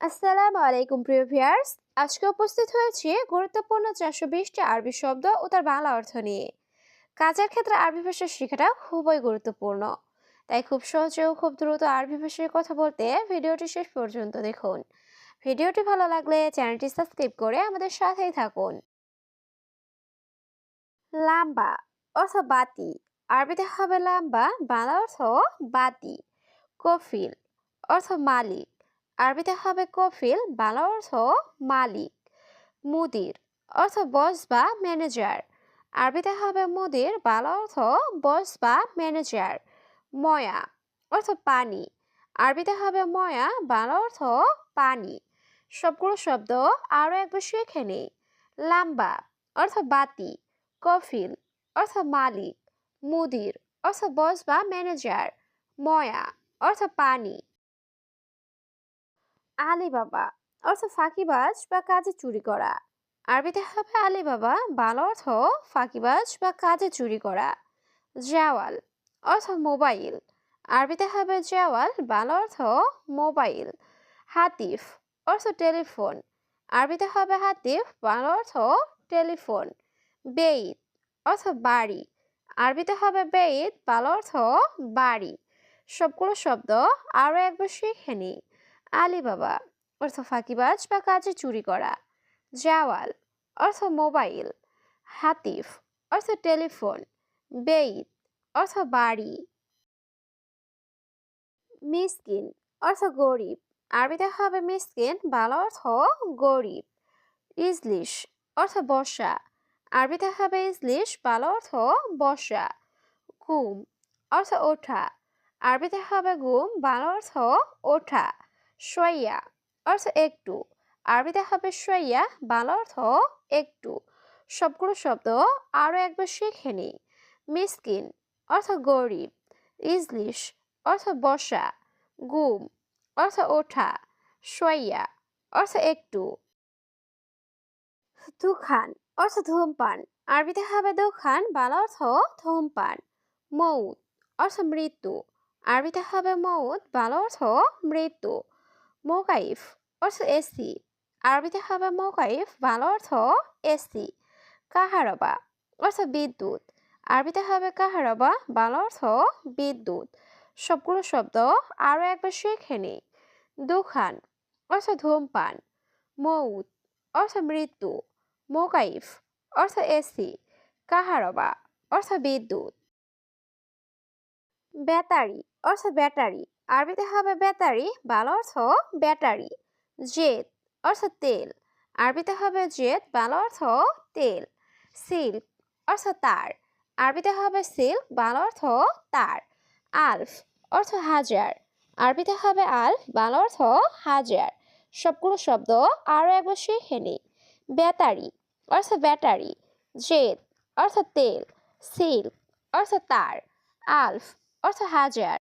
আসসালামু আলাইকুম, প্রিয় ভিউয়ার্স। আজকে উপস্থিত হয়েছি গুরুত্বপূর্ণ চারশো বিশটি আরবি শব্দ ও তার বাংলা অর্থ নিয়ে। কাজের ক্ষেত্রে আরবি ভাষা শেখাটা খুবই গুরুত্বপূর্ণ। তাই খুব সহজে ও খুব দ্রুত আরবি ভাষায় কথা বলতে ভিডিওটি শেষ পর্যন্ত দেখুন। ভিডিওটি ভালো লাগলে চ্যানেলটি সাবস্ক্রাইব করে আমাদের সাথেই থাকুন। লাম্বা অর্থ বাতি। আরবিতে হবে লাম্বা, বাংলা অর্থ বাতি। কফিল অর্থ মালিক। আরবিতে হবে কফিল, বাংলা অর্থ মালিক, মুদির, অর্থ বস বা ম্যানেজার। আরবিতে হবে মুদির, বাংলা অর্থ বস বা ম্যানেজার। ময়া, অর্থ পানি। আরবিতে হবে ময়া, বাংলা অর্থ পানি। সবগুলো শব্দ আরও একবার শিখে নিই। লাম্বা, অর্থ বাতি। কফিল, অর্থ মালিক। মুদির, অর্থ বস বা ম্যানেজার। ময়া, অর্থ পানি। আলিবাবা। অর্থ ফাঁকিবাজ বা কাজে চুরি করা। আরবিতে হবে আলিবাবা, বাংলা অর্থ ফাঁকিবাজ বা কাজে চুরি করা। জাওয়াল, অর্থ মোবাইল। আরবিতে হবে জাওয়াল, বাল অর্থ মোবাইল। হাতিফ, অর্থ টেলিফোন। আরবিতে হবে হাতিফ, বাংলা অর্থ টেলিফোন। বেইত অর্থ বাড়ি। আরবিতে হবে বেইত বাংলা অর্থ বাড়ি। সবগুলো শব্দ আরও একবার শিখে নিই আলিবাবা অর্থ ফাঁকিবাজ বা কাজে চুরি করা। জাওয়াল অর্থ মোবাইল। হাতিফ অর্থ টেলিফোন। বেইত অর্থ বাড়ি। মিসকিন অর্থ গরিব। আরবিতে হবে মিসকিন, বাংলা অর্থ গরিব। ইজলিশ অর্থ বসা আরবিতে হবে ইজলিশ, বাংলা অর্থ বসা ঘুম অর্থ ওঠা। আরবিতে হবে ঘুম বাংলা অর্থ ওঠা। সইয়া অর্থ একটু। আরবিতে হবে সইয়া বাংলা অর্থ একটু। সবগুলো শব্দ আরও একবার শিখে নিই মিসকিন, অর্থ গরিব। ইজলিশ, অর্থ বসা। গুম, অর্থ ওঠা। সইয়া অর্থ একটু। দুখান, অর্থ ধূমপান। আরবিতে হবে দুখান, বাংলা অর্থ ধূমপান। মৌত, অর্থ মৃত্যু। আরবিতে হবে মৌত, বাংলা অর্থ মৃত্যু। মোকাইফ অর্থ এসি আরবিতে হবে মোকাইফ বাংলা অর্থ এসি কাহারবা অর্থ বিদ্যুৎ। আরবিতে হবে কাহারবা বাংলা অর্থ বিদ্যুৎ। সবগুলো শব্দ আরও একবার শিখে নিই দুখান অর্থ ধূমপান। মৌত অর্থ মৃত্যু। মোকাইফ অর্থ এসি কাহারবা অর্থ বিদ্যুৎ। ব্যাটারি অর্থ ব্যাটারি। আরবিতে হবে ব্যাটারি, বাল অর্থ ব্যাটারি, জেদ অর্থ তেল। আরবিতে হবে জেদ, বাল অর্থ তেল। সিল্ক অর্থ তার। আরবিতে হবে সিল্ক, বাল অর্থ তার। আলফ অর্থ হাজার। আরবিতে হবে আলফ, বাল অর্থ হাজার। সবগুলো শব্দ আরও একবার শিখে নিই ব্যাটারি অর্থ ব্যাটারি, জেদ অর্থ তেল, সিল্ক অর্থ তার। আলফ অর্থ হাজার।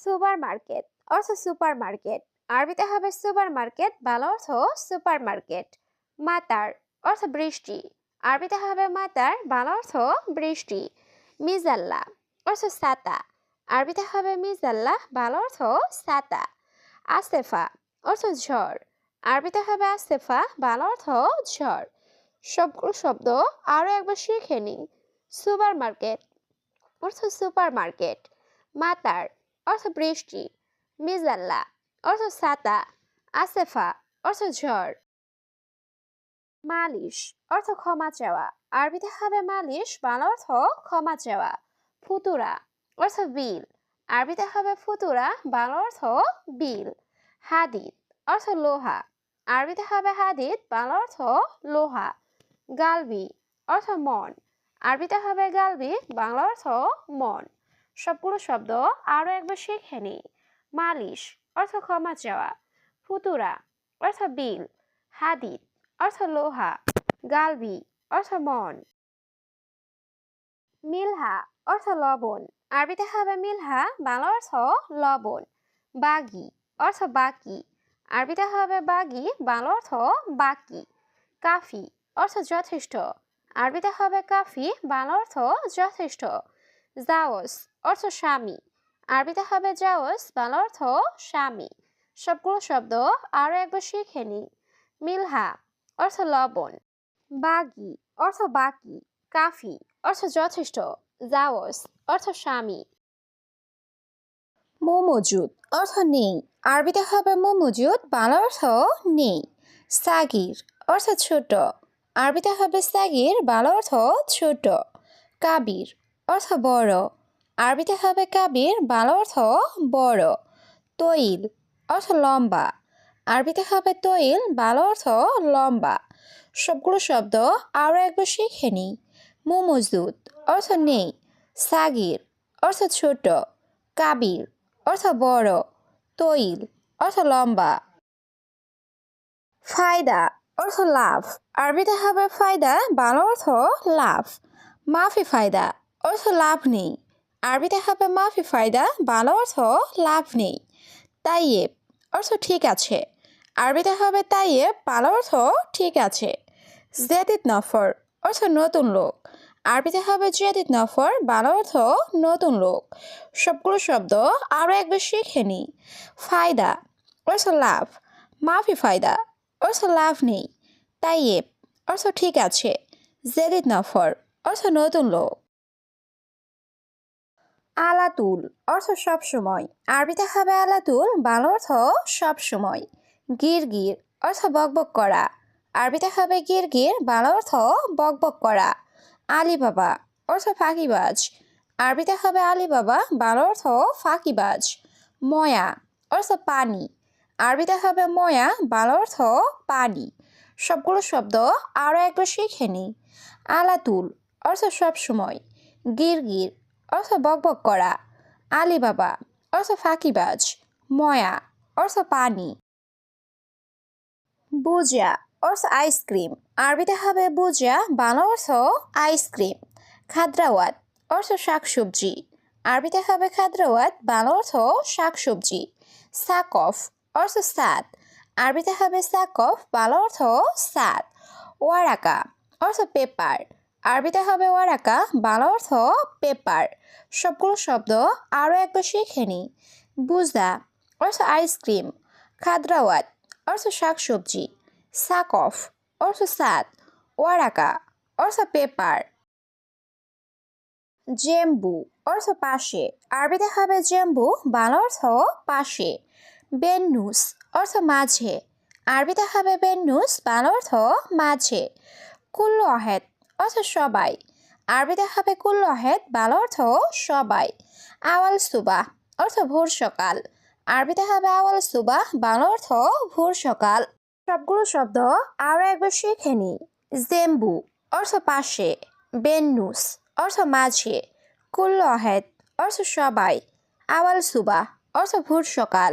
সুপার মার্কেট অর্থ সুপার মার্কেট আরবিতে হবে সুপার মার্কেট বাংলা অর্থ সুপার মার্কেট মাতার, অর্থ বৃষ্টি। আরবিতে হবে মাতার, বাংলা অর্থ বৃষ্টি। মিজাল্লা, অর্থ সাতা। আরবিতে হবে মিজাল্লা, বাংলা অর্থ সাতা। আসেফা, অর্থ ঝড়। আরবিতে হবে আসেফা, বাংলা অর্থ ঝড়। সবগুলো শব্দ আরও একবার শিখে নিই। সুপার মার্কেট অর্থ সুপার মার্কেট মাতার অর্থ বৃষ্টি মিজাল্লা অর্থ সাতা, আসেফা অর্থ ঝড়। মালিশ, অর্থ ক্ষমা চাওয়া। আরবিতে হবে মালিশ, বাংলা অর্থ ক্ষমা চাওয়া। ফুতুরা, অর্থ বিল। আরবিতে হবে ফুতুরা, বাংলা অর্থ বিল। হাদিদ, অর্থ লোহা। আরবিতে হবে হাদিদ, বাংলা অর্থ লোহা। গালবি, অর্থ মন। আরবিতে হবে গালবি, বাংলা অর্থ মন। সবগুলো শব্দ আরও একবার শিখে নিই মালিশ অর্থ ক্ষমা চাওয়া। ফুতুরা অর্থ বিল। হাদিদ অর্থ লোহা। গালবি অর্থ মন। মিলহা অর্থ লবণ। আরবিতে হবে মিলহা, বাংলা অর্থ লবণ। বাগি অর্থ বাকি। আরবিতে হবে বাগি, বাংলা অর্থ বাকি। কাফি অর্থ যথেষ্ট। আরবিতে হবে কাফি, বাংলা অর্থ যথেষ্ট। জাওস অর্থ স্বামী। আরবিতে হবে জাওস বাংলা অর্থ স্বামী। সবগুলো শব্দ আরও একবার শিখে নিই। মিলহা, অর্থ লবণ। বাগি, অর্থ বাকি। কাফি, অর্থ যথেষ্ট। জাওস অর্থ স্বামী। মোমোজুদ, অর্থ নেই। আরবিতে হবে মোমোজুদ, বাংলা অর্থ নেই। সাগির, অর্থ ছোট। আরবিতে হবে সাগির, বাংলা অর্থ ছোট। কাবির, অর্থ বড়। আরবিতে হবে কাবির, বাংলা অর্থ বড়। তৈল অর্থ লম্বা। আরবিতে হবে তৈল, বাংলা অর্থ লম্বা। সবগুলো শব্দ আরও একবার শিখে নিই। মোমোজুদ অর্থ নেই। সাগির অর্থ ছোট। কাবির অর্থ বড়। তৈল অর্থ লম্বা। ফায়দা অর্থ লাভ। আরবিতে হবে ফায়দা, বাংলা অর্থ লাভ। মাফি ফায়দা অর্থ লাভ নেই। আরবিতে হবে মাফি ফায়দা, বাংলা অর্থ লাভ নেই। তাইয়েব অর্থ ঠিক আছে। আরবিতে হবে তাইয়েব, বাংলা অর্থ ঠিক আছে। জেদিদ নফর অর্থ নতুন লোক। আরবিতে হবে জেদিদ নফর, বাংলা অর্থ নতুন লোক। সবগুলো শব্দ আরও একবার শিখে নিই। ফায়দা অর্থ লাভ। মাফি ফায়দা অর্থ লাভ নেই। তাইয়েব অর্থ ঠিক আছে। জেদিদ নফর অর্থ নতুন লোক। আলাতুল অর্থ সব সময়। আরবিতে হবে আলাতুল, বাংলা অর্থ সব সময়। গির গির অর্থ বকবক করা। আরবিতে হবে গির গির, বাংলা অর্থ বকবক করা। আলী বাবা অর্থ ফাঁকিবাজ। আরবিতে হবে আলী বাবা বাংলা অর্থ ফাঁকিবাজ। ময়া অর্থ পানি। আরবিতে হবে ময়া, বাংলা অর্থ পানি। সবগুলো শব্দ আরও একবার শিখে নিই আলাতুল অর্থ সব সময়। গির গির অর্থ বকবক করা আলী বাবা অর্থ ফাঁকিবাজ, ময়া, অর্থ পানি। বুজা অর্থ আইসক্রিম। আরবিতে হবে বুজা বাংলা অর্থ আইসক্রিম। খাদ্রাওয়াত, অর্থ শাকসবজি। আরবিতে হবে খাদ্রাওয়াত, বাংলা অর্থ শাকসবজি। সাকফ, অর্থ সাদ আরবিতে হবে সাকফ, বাংলা অর্থ সাদ ওয়ারাকা, অর্থ পেপার। আরবিতে হবে ওয়ারাকা, বাংলা অর্থ পেপার। সবগুলো শব্দ আরও একবার শিখে নিই। বুজা অর্থ আইসক্রিম। খাদ্রাওয়াত, অর্থ শাকসবজি। সাকফ অর্থ সাদ ওয়ারাকা, অর্থ পেপার। জেম্বু, অর্থ পাশে। আরবিতে হবে জেম্বু, বাংলা অর্থ পাশে। বেন্নুস, অর্থ মাঝে। আরবিতে হবে বেন্নুস, বাংলা অর্থ মাঝে। কুল্লু অহেদ অর্থ সবাই। আরবিতে হবে কুল্লু অহেদ বাল অর্থ সবাই। আওয়াল সুবাহ, অর্থ ভোর সকাল। আরবিতে হবে আওয়াল সুবাহ, বাংলা অর্থ ভোর সকাল। সবগুলো শব্দ আরও একবার শিখে নিই। জেম্বু, অর্থ পাশে। বেন্নুস, অর্থ মাঝে। কুল্ল অহেদ অর্থ সবাই। আওয়াল সুবাহ, অর্থ ভোর সকাল।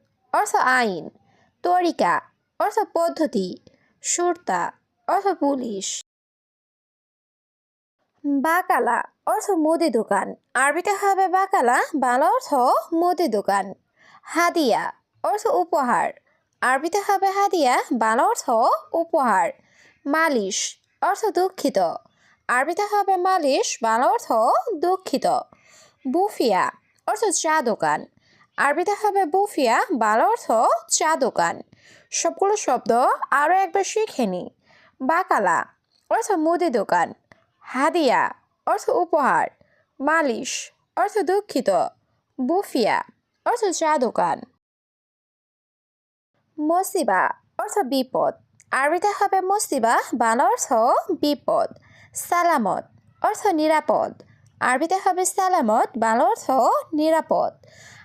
অর্থ আইন, তরিকা, অর্থ পদ্ধতি, সুরতা, অর্থ পুলিশ। বাকালা, অর্থ মুদি দোকান। আরবিতে হবে বাকালা, বাংলা অর্থ মুদি দোকান। হাদিয়া, অর্থ উপহার। আরবিতে হবে হাদিয়া, বাংলা অর্থ উপহার। মালিশ, অর্থ দুঃখিত। আরবিতে হবে মালিশ, বাংলা অর্থ দুঃখিত। বুফিয়া, অর্থ চা দোকান। আরবিতে হবে বুফিয়া, বাংলা অর্থ চা দোকান। সবগুলো শব্দ আরও একবার শিখে নিই। বাকালা, অর্থ মুদি দোকান। হাদিয়া, অর্থ উপহার। মালিশ, অর্থ দুঃখিত। বুফিয়া, অর্থ চা দোকান। মসিবা, অর্থ বিপদ। আরবিতে হবে মসিবা, বাংলা অর্থ বিপদ। সালামত, অর্থ নিরাপদ। আরবিতে হবে সালামত, বাংলা অর্থ নিরাপদ।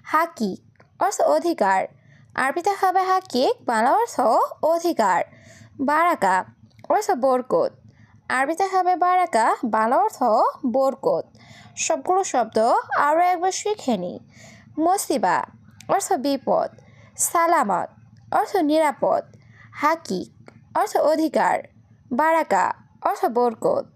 হাকিক অর্থ অধিকার। আরবিতে হবে হাকিক বাংলা অর্থ অধিকার। বারাকা, অর্থ বরকত। আরবিতে হবে বারাকা, বাংলা অর্থ বরকত। সবগুলো শব্দ আরও একবার শিখে নিই মসিবা, অর্থ বিপদ। সালামত, অর্থ নিরাপদ। হাকিক অর্থ অধিকার। বারাকা, অর্থ বরকত।